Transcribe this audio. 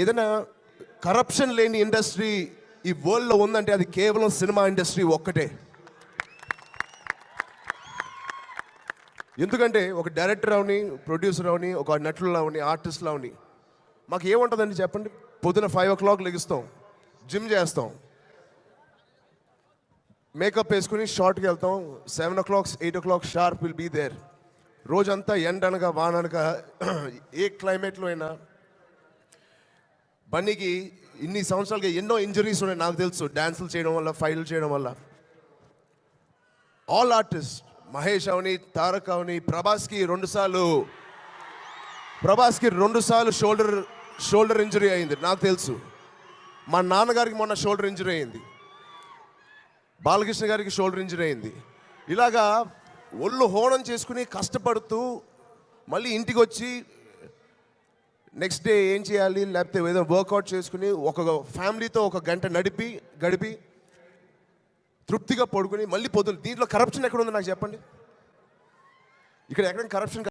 ఏదైనా కరప్షన్ లేని ఇండస్ట్రీ ఈ వరల్డ్లో ఉందంటే అది కేవలం సినిమా ఇండస్ట్రీ ఒక్కటే. ఎందుకంటే ఒక డైరెక్టర్ అవని ప్రొడ్యూసర్ అవని ఒక నటులు అవని ఆర్టిస్టులు అవని మాకు ఏముంటుందండి చెప్పండి? పొద్దున ఫైవ్ ఓ క్లాక్ లెగిస్తాం జిమ్ చేస్తాం. మేకప్ వేసుకుని షార్ట్కి వెళ్తాం seven o'clock eight o'clock sharp will be there రోజంతా ఎండ అనగా వాన అనగా ఏ క్లైమేట్లో అయినా బన్నీకి ఇన్ని సంవత్సరాలుగా ఎన్నో ఇంజరీస్ ఉన్నాయి నాకు తెలుసు. డ్యాన్సులు చేయడం వల్ల ఫైల్ చేయడం వల్ల. ఆల్ ఆర్టిస్ట్ మహేష్ అవని తారక్ అవని ప్రభాస్కి రెండుసార్లు ప్రభాస్కి రెండుసార్లు షోల్డర్ షోల్డర్ ఇంజరీ అయింది నాకు తెలుసు. మా నాన్నగారికి మొన్న షోల్డర్ ఇంజరీ అయింది. బాలకృష్ణ గారికి షోల్డర్ ఇంజరీ అయింది. ఇలాగా ఒళ్ళు హోనం చేసుకుని కష్టపడుతూ మళ్ళీ ఇంటికి వచ్చి నెక్స్ట్ డే ఏం చేయాలి? లేకపోతే ఏదో వర్కౌట్ చేసుకుని ఒక ఫ్యామిలీతో ఒక గంట నడిపి గడిపి తృప్తిగా పడుకుని మళ్ళీ పొద్దులు దీంట్లో కరప్షన్ ఎక్కడ ఉంది నాకు చెప్పండి. ఇక్కడ ఎక్కడ కరప్షన్